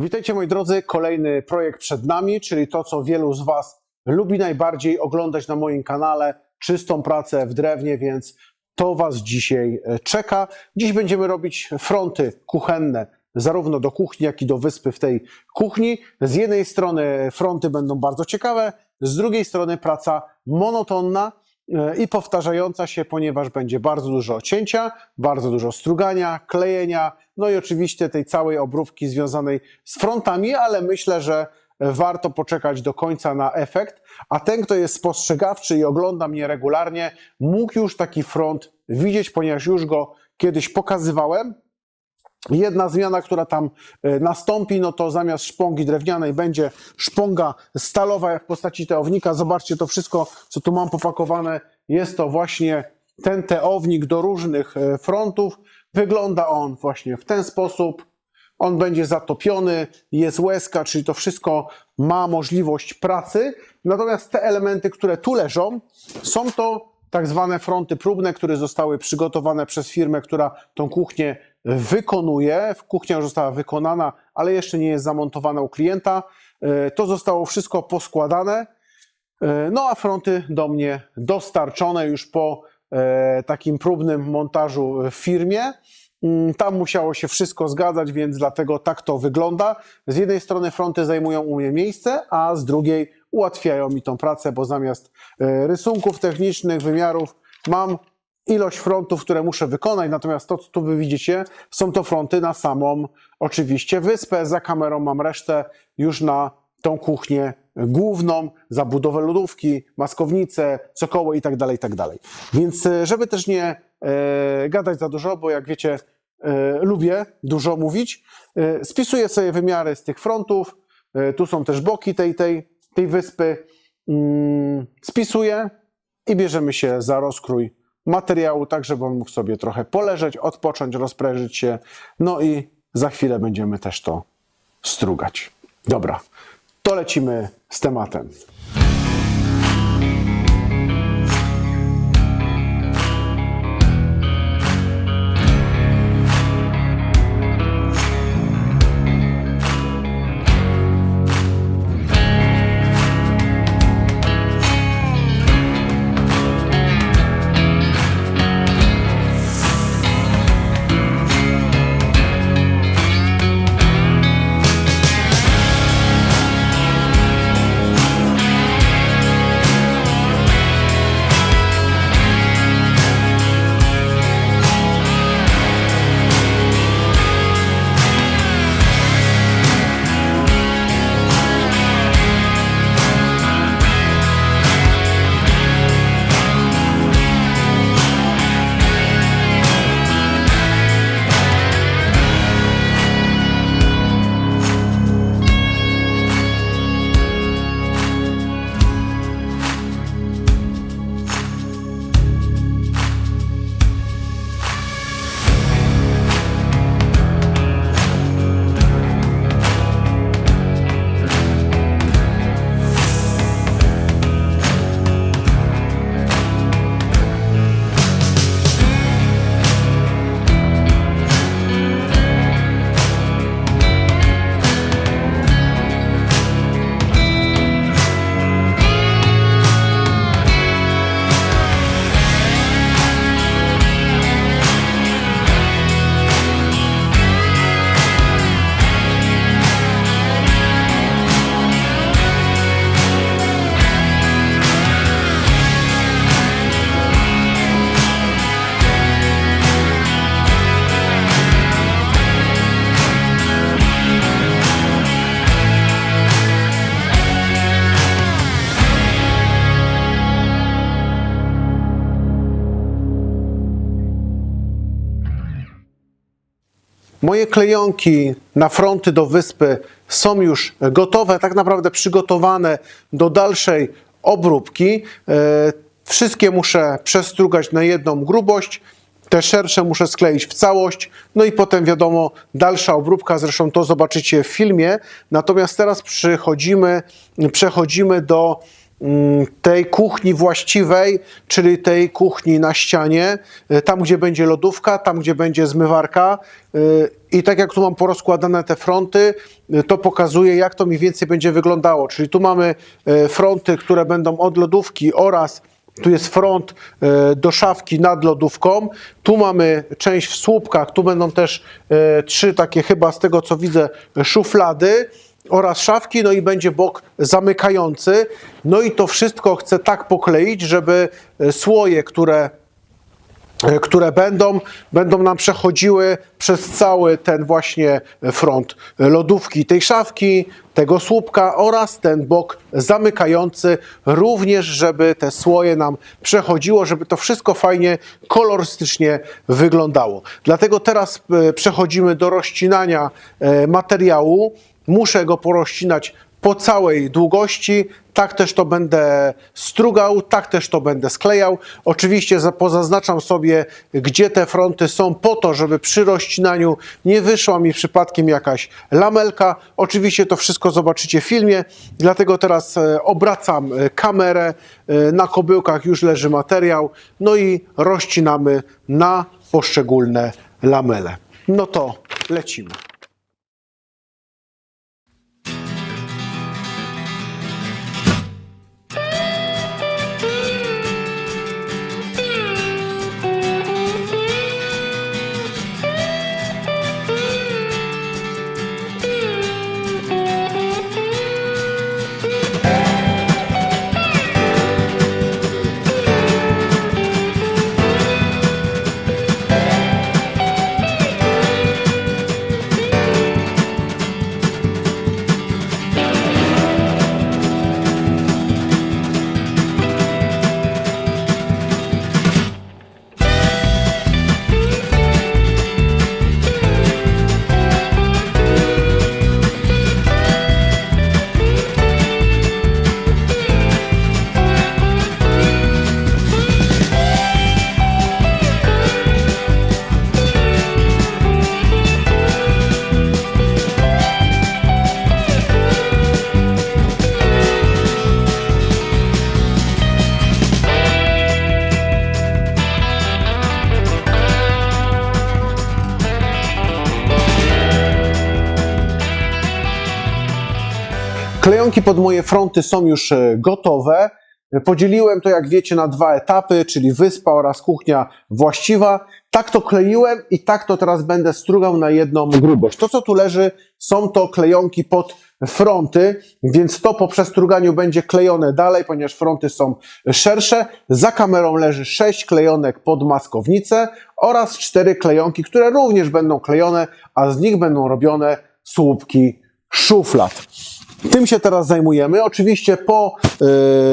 Witajcie moi drodzy, kolejny projekt przed nami, czyli to, co wielu z Was lubi najbardziej oglądać na moim kanale, czystą pracę w drewnie, więc to Was dzisiaj e, czeka. Dziś będziemy robić fronty kuchenne, zarówno do kuchni, jak i do wyspy w tej kuchni. Z jednej strony fronty będą bardzo ciekawe, z drugiej strony praca monotonna i powtarzająca się, ponieważ będzie bardzo dużo cięcia, bardzo dużo strugania, klejenia, no i oczywiście tej całej obróbki związanej z frontami, ale myślę, że warto poczekać do końca na efekt, a ten, kto jest spostrzegawczy i ogląda mnie regularnie, mógł już taki front widzieć, ponieważ już go kiedyś pokazywałem. Jedna zmiana, która tam e, nastąpi, no to zamiast szpongi drewnianej będzie szponga stalowa, jak w postaci teownika. Zobaczcie to wszystko, co tu mam popakowane. Jest to właśnie ten teownik do różnych e, frontów. Wygląda on właśnie w ten sposób. On będzie zatopiony, jest łezka, czyli to wszystko ma możliwość pracy. Natomiast te elementy, które tu leżą, są to tak zwane fronty próbne, które zostały przygotowane przez firmę, która tą kuchnię wykonuje. Kuchnia już została wykonana, ale jeszcze nie jest zamontowana u klienta. E, To zostało wszystko poskładane. E, No a fronty do mnie dostarczone już po e, takim próbnym montażu w firmie. Mm, Tam musiało się wszystko zgadzać, więc dlatego tak to wygląda. Z jednej strony fronty zajmują u mnie miejsce, a z drugiej ułatwiają mi tą pracę, bo zamiast rysunków technicznych, wymiarów, mam ilość frontów, które muszę wykonać, natomiast to, co tu wy widzicie, są to fronty na samą oczywiście wyspę. Za kamerą mam resztę już na tą kuchnię główną, zabudowę lodówki, maskownicę, cokoło i tak dalej, i tak dalej. Więc e, żeby też nie e, gadać za dużo, bo jak wiecie, e, lubię dużo mówić, e, spisuję sobie wymiary z tych frontów, e, tu są też boki tej, tej, tej wyspy, mm, spisuję i bierzemy się za rozkrój materiału, tak żeby on mógł sobie trochę poleżeć, odpocząć, rozprężyć się, no i za chwilę będziemy też to strugać. Dobra, to lecimy z tematem. Moje klejonki na fronty do wyspy są już gotowe, tak naprawdę przygotowane do dalszej obróbki. E, Wszystkie muszę przestrugać na jedną grubość. Te szersze muszę skleić w całość, no i potem wiadomo, dalsza obróbka, zresztą to zobaczycie w filmie. Natomiast teraz przechodzimy, do tej kuchni właściwej, czyli tej kuchni na ścianie, y, tam gdzie będzie lodówka, tam gdzie będzie zmywarka. y, I tak jak tu mam porozkładane te fronty, y, to pokazuje, jak to mniej więcej będzie wyglądało. Czyli tu mamy fronty, które będą od lodówki oraz tu jest front do szafki nad lodówką. Tu mamy część w słupkach. Tu będą też trzy takie chyba z tego co widzę szuflady oraz szafki, no i będzie bok zamykający. No i to wszystko chcę tak pokleić, żeby e, słoje, które e, które będą, będą nam przechodziły przez cały ten właśnie front lodówki, tej szafki, tego słupka oraz ten bok zamykający, również żeby te słoje nam przechodziło, żeby to wszystko fajnie kolorystycznie wyglądało. Dlatego teraz e, przechodzimy do rozcinania materiału. Muszę go porozcinać po całej długości. Tak też to będę strugał, tak też to będę sklejał. Oczywiście za- pozaznaczam sobie, gdzie te fronty są, po to, żeby przy rozcinaniu nie wyszła mi przypadkiem jakaś lamelka. Oczywiście to wszystko zobaczycie w filmie, dlatego teraz e, obracam e, kamerę. E, Na kobyłkach już leży materiał, no i rozcinamy na poszczególne lamele. No to lecimy. Pod moje fronty są już e, gotowe. Podzieliłem to, jak wiecie, na dwa etapy, czyli wyspa oraz kuchnia właściwa. Tak to kleiłem i tak to teraz będę strugał na jedną grubość. To, co tu leży, są to klejonki pod fronty, więc to po przestruganiu będzie klejone dalej, ponieważ fronty są szersze. Za kamerą leży sześć klejonek pod maskownicę oraz cztery klejonki, które również będą klejone, a z nich będą robione słupki szuflad. Tym się teraz zajmujemy. Oczywiście po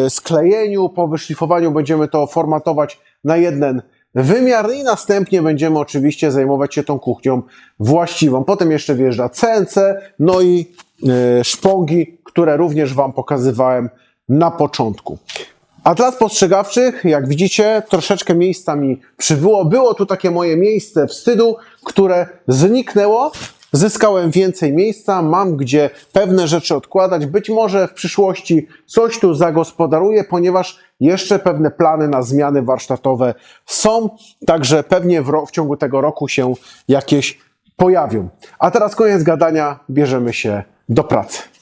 y, sklejeniu, po wyszlifowaniu będziemy to formatować na jeden wymiar i następnie będziemy oczywiście zajmować się tą kuchnią właściwą. Potem jeszcze wjeżdża CNC, no i y, szpongi, które również Wam pokazywałem na początku. A dla spostrzegawczych, jak widzicie, troszeczkę miejsca mi przybyło. Było tu takie moje miejsce wstydu, które zniknęło. Zyskałem więcej miejsca, mam gdzie pewne rzeczy odkładać. Być może w przyszłości coś tu zagospodaruję, ponieważ jeszcze pewne plany na zmiany warsztatowe są, także pewnie w, w ciągu tego roku się jakieś pojawią. A teraz koniec gadania, bierzemy się do pracy.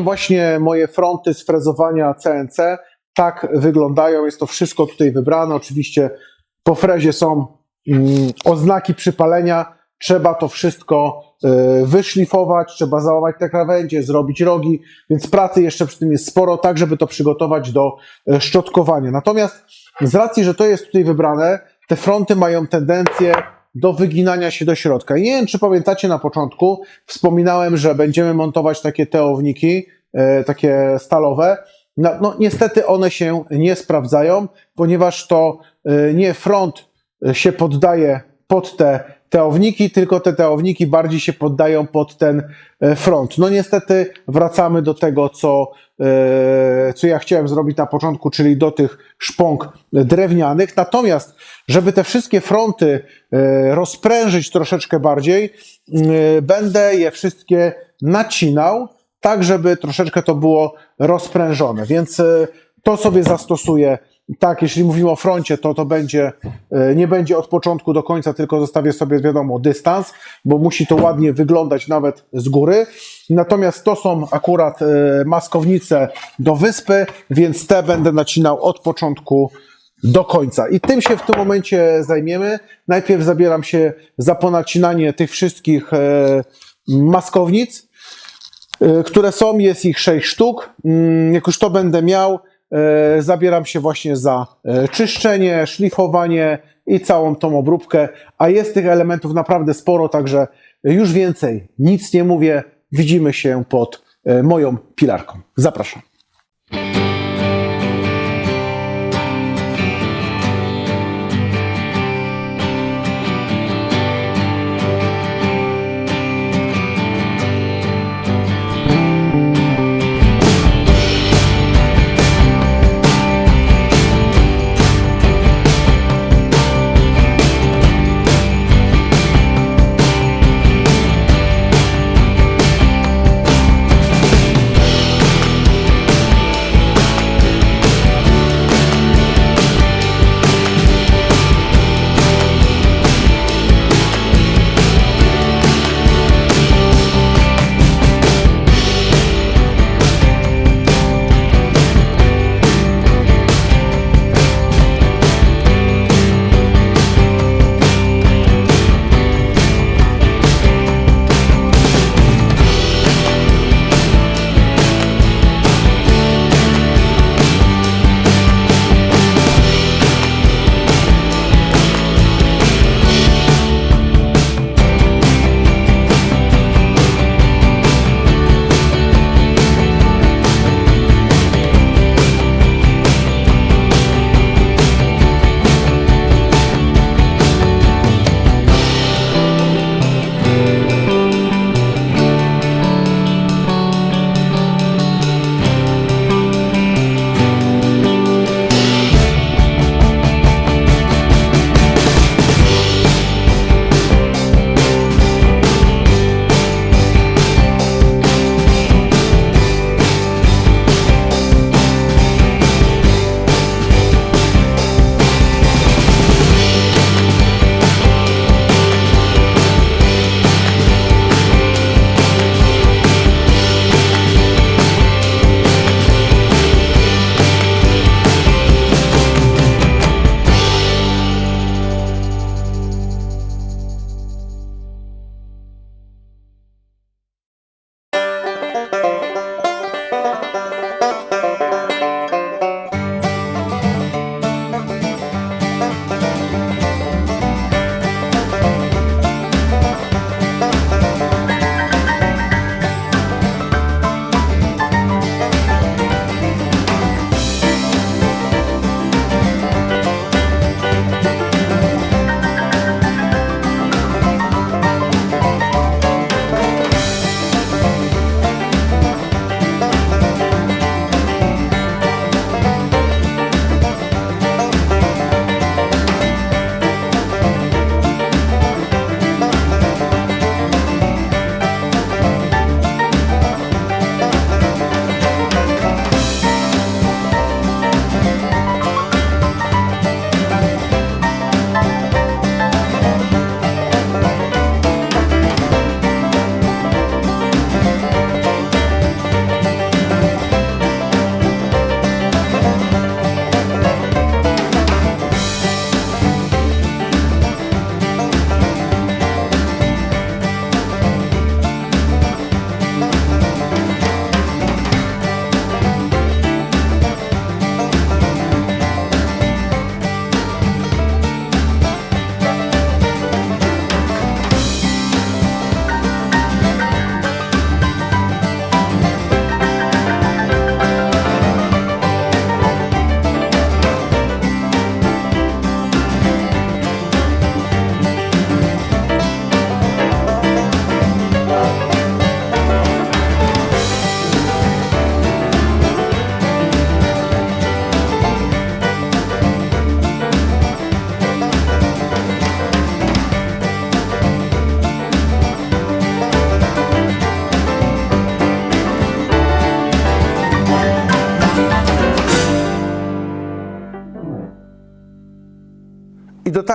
Właśnie moje fronty z frezowania CNC. Tak wyglądają, jest to wszystko tutaj wybrane. Oczywiście po frezie są mm, oznaki przypalenia. Trzeba to wszystko y, wyszlifować, trzeba załamać te krawędzie, zrobić rogi, więc pracy jeszcze przy tym jest sporo, tak żeby to przygotować do y, szczotkowania. Natomiast z racji, że to jest tutaj wybrane, te fronty mają tendencję do wyginania się do środka. Nie wiem, czy pamiętacie na początku, wspominałem, że będziemy montować takie teowniki, e, takie stalowe. No, no niestety one się nie sprawdzają, ponieważ to e, nie front się poddaje pod te teowniki, tylko te teowniki bardziej się poddają pod ten e, front. No niestety wracamy do tego, co, e, co ja chciałem zrobić na początku, czyli do tych szpąg drewnianych. Natomiast, żeby te wszystkie fronty e, rozprężyć troszeczkę bardziej, będę je wszystkie nacinał, tak żeby troszeczkę to było rozprężone. Więc to sobie zastosuję tak, jeśli mówimy o froncie, to to będzie, e, nie będzie od początku do końca, tylko zostawię sobie, wiadomo, dystans, bo musi to ładnie wyglądać nawet z góry. Natomiast to są akurat e, maskownice do wyspy, więc te będę nacinał od początku do końca. I tym się w tym momencie zajmiemy. Najpierw zabieram się za ponacinanie tych wszystkich e, maskownic, które są, jest ich 6 sztuk. Mm, jak już to będę miał, zabieram się właśnie za e, czyszczenie, szlifowanie i całą tą obróbkę, a jest tych elementów naprawdę sporo, także już więcej nic nie mówię. Widzimy się pod e, moją pilarką. Zapraszam.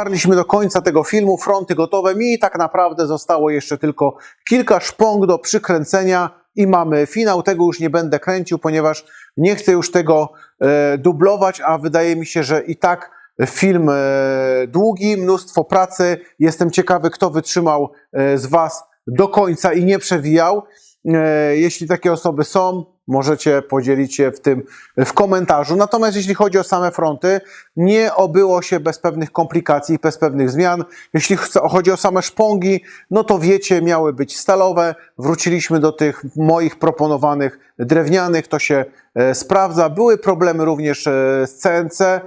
Dotarliśmy do końca tego filmu, fronty gotowe. Mi tak naprawdę zostało jeszcze tylko kilka szpąg do przykręcenia i mamy finał. Tego już nie będę kręcił, ponieważ nie chcę już tego e, dublować, a wydaje mi się, że i tak film e, długi, mnóstwo pracy. Jestem ciekawy, kto wytrzymał e, z Was do końca i nie przewijał. E, Jeśli takie osoby są, możecie podzielić się w tym w komentarzu. Natomiast jeśli chodzi o same fronty, nie obyło się bez pewnych komplikacji, bez pewnych zmian. Jeśli chodzi o same szpongi, no to wiecie, miały być stalowe. Wróciliśmy do tych moich proponowanych drewnianych, to się e, sprawdza. Były problemy również e, z CNC,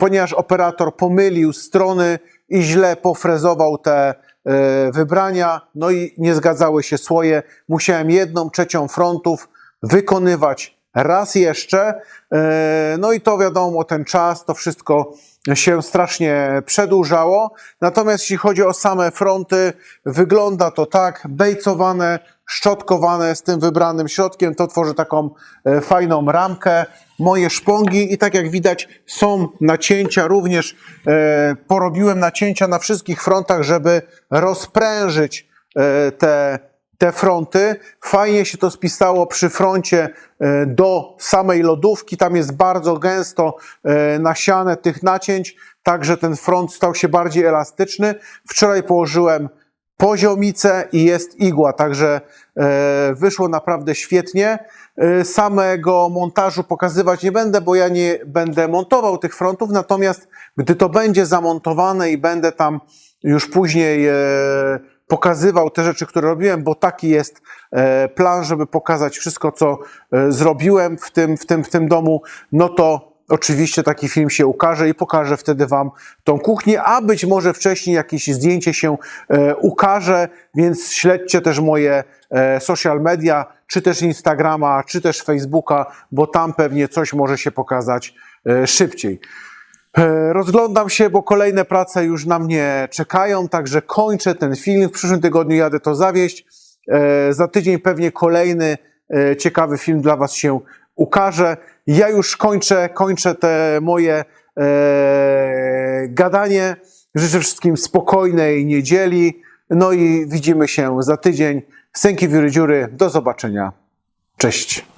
ponieważ operator pomylił strony i źle pofrezował te e, wybrania, no i nie zgadzały się słoje. Musiałem jedną trzecią frontów wykonywać raz jeszcze. E, No i to wiadomo, ten czas, to wszystko się strasznie przedłużało. Natomiast jeśli chodzi o same fronty, wygląda to tak, bejcowane, szczotkowane z tym wybranym środkiem, to tworzy taką e, fajną ramkę. Moje szpongi i tak jak widać są nacięcia również, e, porobiłem nacięcia na wszystkich frontach, żeby rozprężyć te te fronty. Fajnie się to spisało przy froncie e, do samej lodówki. Tam jest bardzo gęsto e, nasiane tych nacięć, tak że ten front stał się bardziej elastyczny. Wczoraj położyłem poziomicę i jest igła, także e, wyszło naprawdę świetnie. Samego montażu pokazywać nie będę, bo ja nie będę montował tych frontów, natomiast gdy to będzie zamontowane i będę tam już później pokazywał te rzeczy, które robiłem, bo taki jest e, plan, żeby pokazać wszystko, co e, zrobiłem w tym, w tym, w tym domu, no to oczywiście taki film się ukaże i pokażę wtedy Wam tą kuchnię, a być może wcześniej jakieś zdjęcie się e, ukaże, więc śledźcie też moje social media, czy też Instagrama, czy też Facebooka, bo tam pewnie coś może się pokazać szybciej. E, Rozglądam się, bo kolejne prace już na mnie czekają, także kończę ten film. W przyszłym tygodniu jadę to zawieść. E, Za tydzień pewnie kolejny e, ciekawy film dla Was się ukaże. Ja już kończę, kończę te moje gadanie. Życzę wszystkim spokojnej niedzieli. No i widzimy się za tydzień. Sęki Wióry Dziury. Do zobaczenia. Cześć.